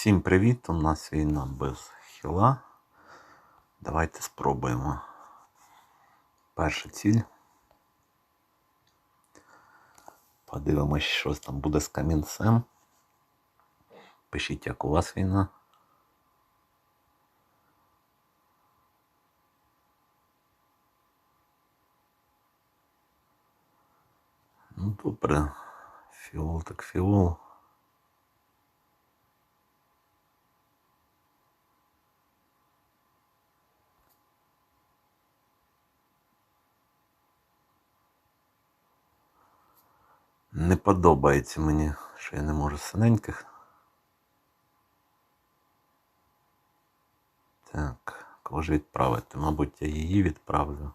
Всім привіт! У нас війна без хіла. Давайте спробуємо. Перша ціль. Подивимось, що там буде з камінцем. Пишіть, як у вас війна. Ну, добре. Фіол так фіол. Не подобається мені, що я не можу синеньких. Так, кого ж відправити? Мабуть, я її відправлю.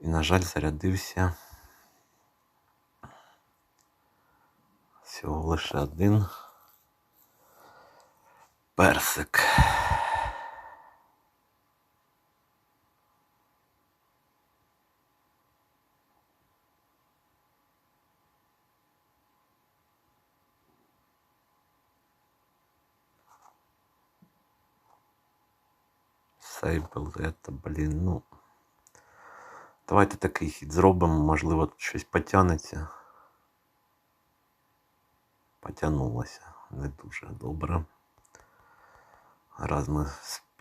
І, на жаль, зарядився всього лише один персик. Сейбл, это, блін, ну. Давайте такий хід зробимо, можливо, тут щось потягнеться. Потягнулося не дуже добре. Раз ми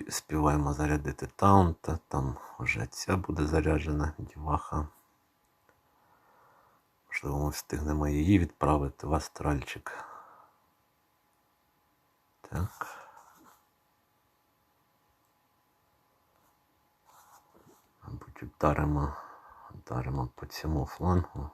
співаємо зарядити таунта, там вже ця буде заряджена діваха. Можливо, ми встигнемо її відправити в астральчик. Так. Мабуть, вдаримо, вдаримо по цьому флангу.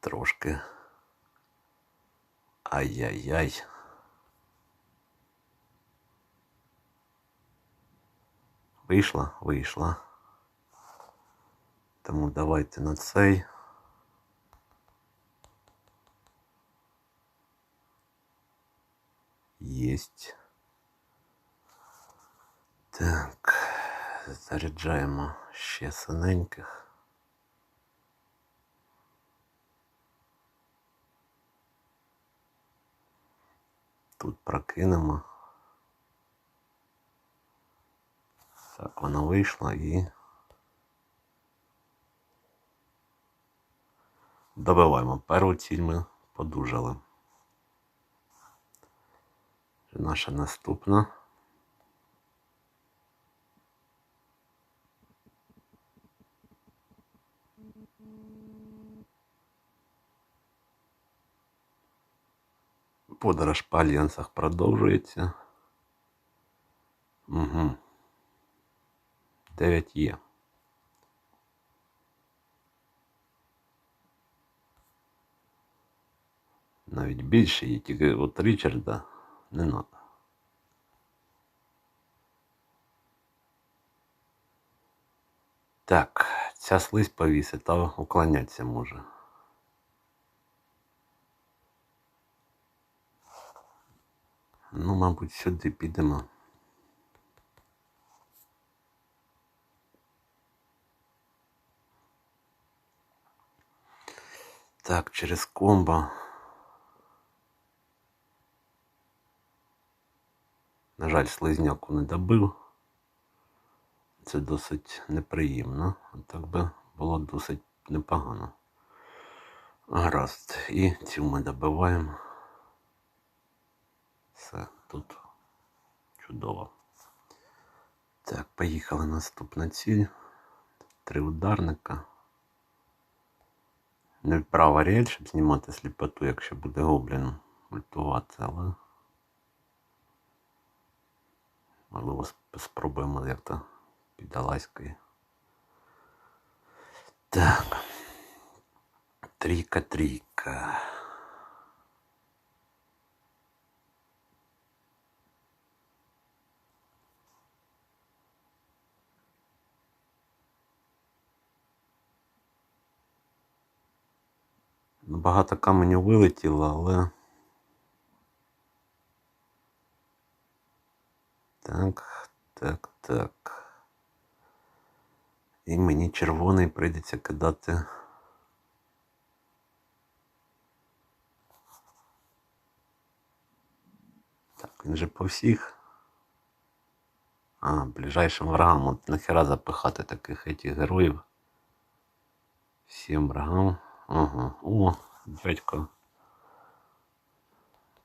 Трошки. Ай-яй-яй. Вийшла, вийшла. Тому давайте на цей. Єсть. Так, заряджаємо ще синеньких. Тут прокинемо. Так, воно вийшло і. Добиваємо. Першу ціль ми подужали. Наша наступна. Подорож по альянсах продовжується. Угу. 9 є. Навіть більше є, тільки от Річарда не надо. Так, ця слизь повісить, а уклонятися може. Ну, мабуть, сюди підемо. Так, через комбо. На жаль, слизняку не добив. Це досить неприємно. Так би було досить непогано. Гаразд. І цю ми добиваємо. Все, тут чудово. Так, поїхали наступна ціль. Три ударника. Не вправа рель, щоб знімати сліпоту, якщо буде гоблін ультувати, але. Можливо, сп- спробуємо як-то підалаською. Так. Трійка, Багато каменю вилетіло, але. Так, так, так. І мені червоний прийдеться кидати. Так, він же по всіх. А, ближайшим врагам. От нахера запихати таких этих героїв. Всім врагам. Ага. О, дядько.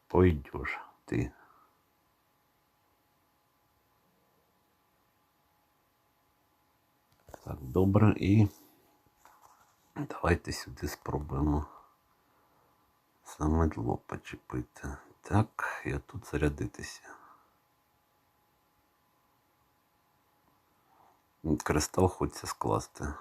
Пойдеш ти. Так, добре і давайте сюди спробуємо самедло почепити. Так, я тут зарядитися. Кристал хочеться скласти.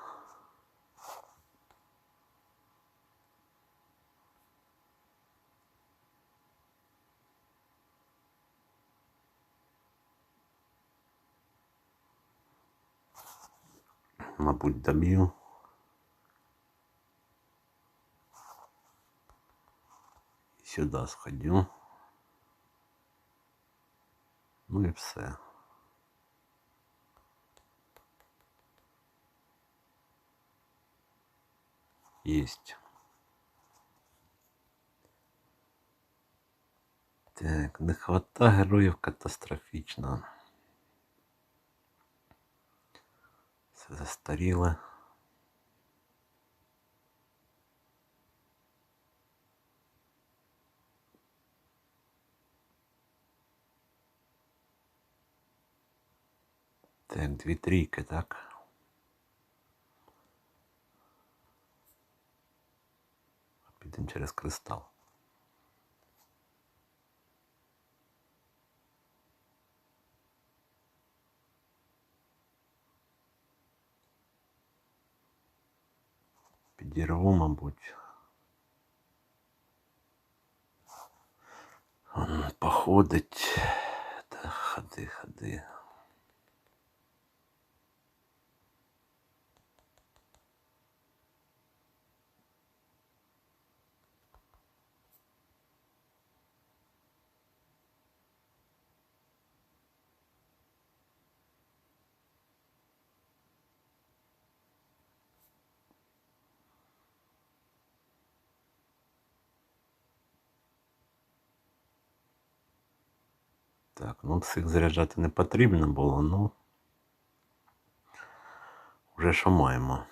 Мабуть, доб'ю. І сюди сходю. Ну і все. Есть. Так, нехвата героїв катастрофічна. застаріле. Так, дві трійки, так. Підемо через кристал. Підірву, мабуть. Он походить. Та ходи, ходи. Так, ну цих заряджати не потрібно було, ну вже що маємо.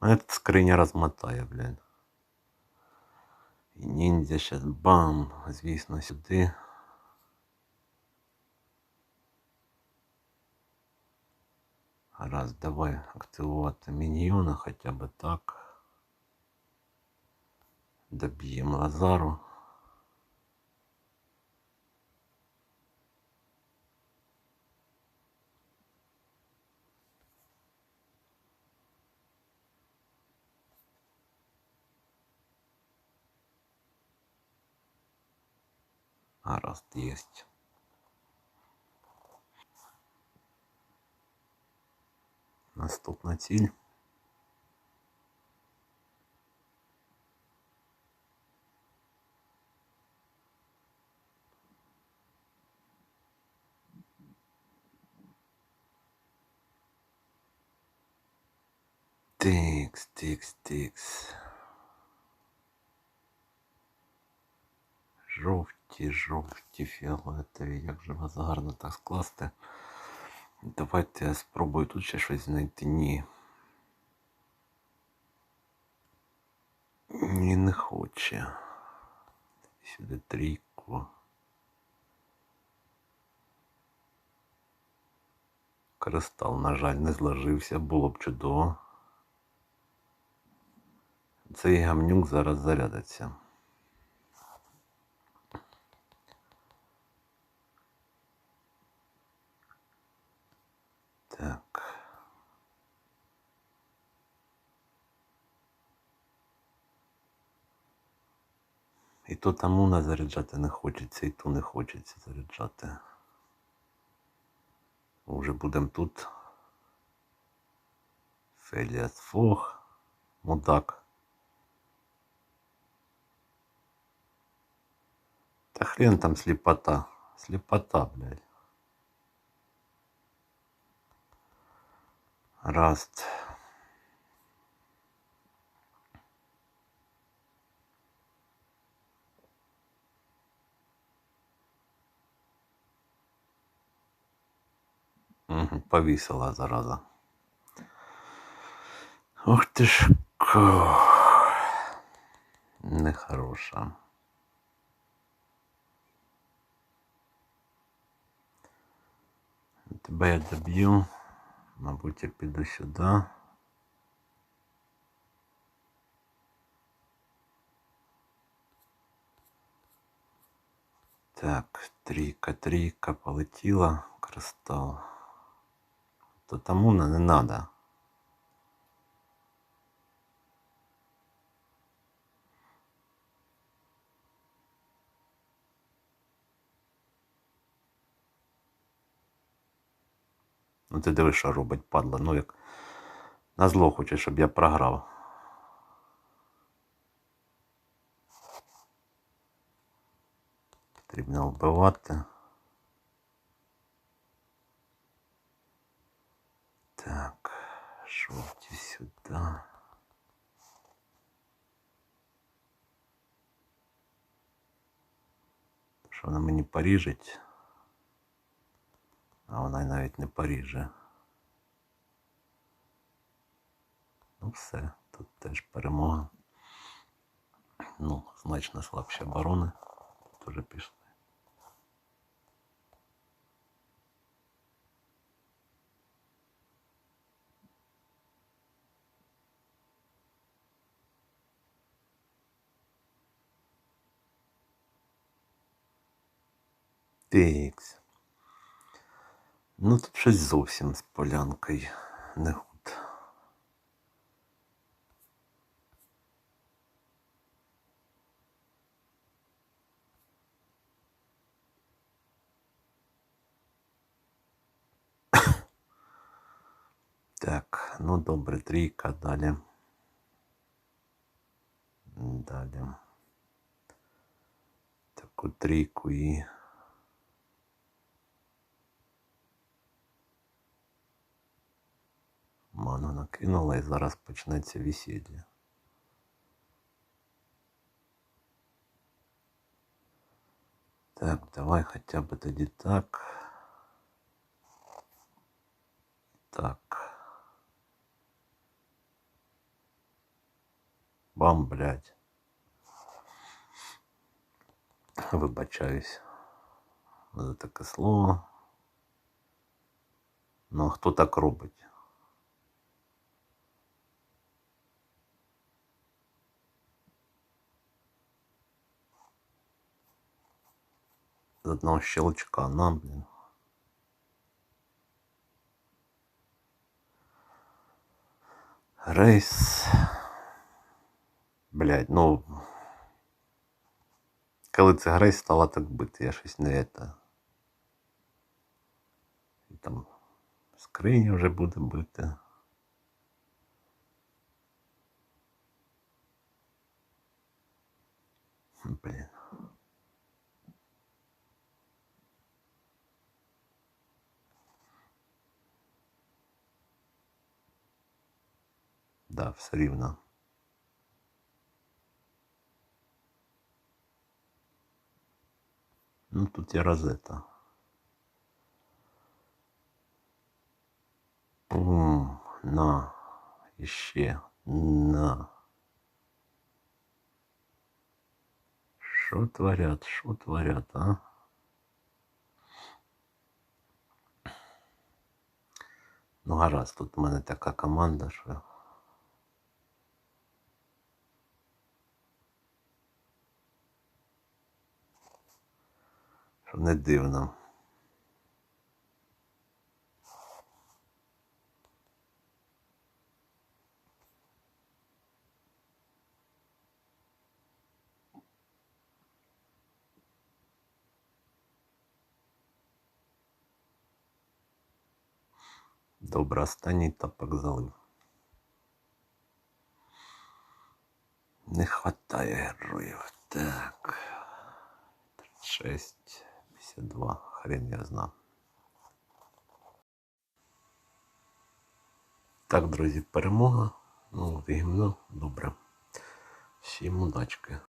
Эта скриня розмотає, блін. І ніндзя щас бам, звісно, сюди. Раз, давай активувати міньйона хоча б так. Доб'ємо Лазару. Гаразд, єсть. Наступна ціль. Тикс, тикс, тикс. Жовті, жовті, фіолетові. Як же вас гарно так скласти. Давайте я спробую тут ще щось знайти. Ні. Ні, не хоче. Сюди трійку. Кристал, на жаль, не зложився, було б чудово. Цей гамнюк зараз зарядиться. Так. І то тому на заряджати не хочеться, і то не хочеться заряджати. Уже будемо тут. Феліас Фог, мудак. Та хрен там слепота. Слепота, блядь. Раст. Мгм, Повісила зараза. Ух ти ж. ко. Нехороша. Тебе я доб'ю. Мабуть, я піду сюди. Так, трійка, трійка полетіла. Кристал. То тому не надо. Ну ти дивиш, що робить падла. Ну як на зло хоче, щоб я програв. Потрібно вбивати. Так, жовті сюди. Що вона мені поріжить? А вона й навіть не поріже. Ну все, тут теж перемога. Ну, значно слабші оборони. Тоже пішли. Тикс. Ну тут щось зовсім з полянкою не гуд. Так, ну добре, трійка далі. Далі. Таку трійку і. Ману накинула і зараз почнеться весілля. Так, давай хоча б тоді так. Так. Бам, блядь. Вибачаюсь за таке слово. Ну, а хто так робить? одного щелчка, на, блін. Рейс. Блядь, ну. Коли це Грейс стала так бити, я щось не это. І там скриня вже буде бити. Блін. Да, все рівно. Ну тут є розета. Ум, на, іще, на. Що творять, що творять, а? Ну гаразд, тут у мене така команда, що. не дивно. Добре, останній тапок залив. Не хватає героїв. Так. 6. 52. Хрен я знав. Так, друзі, перемога. Ну, гімно, добре. Всім удачки.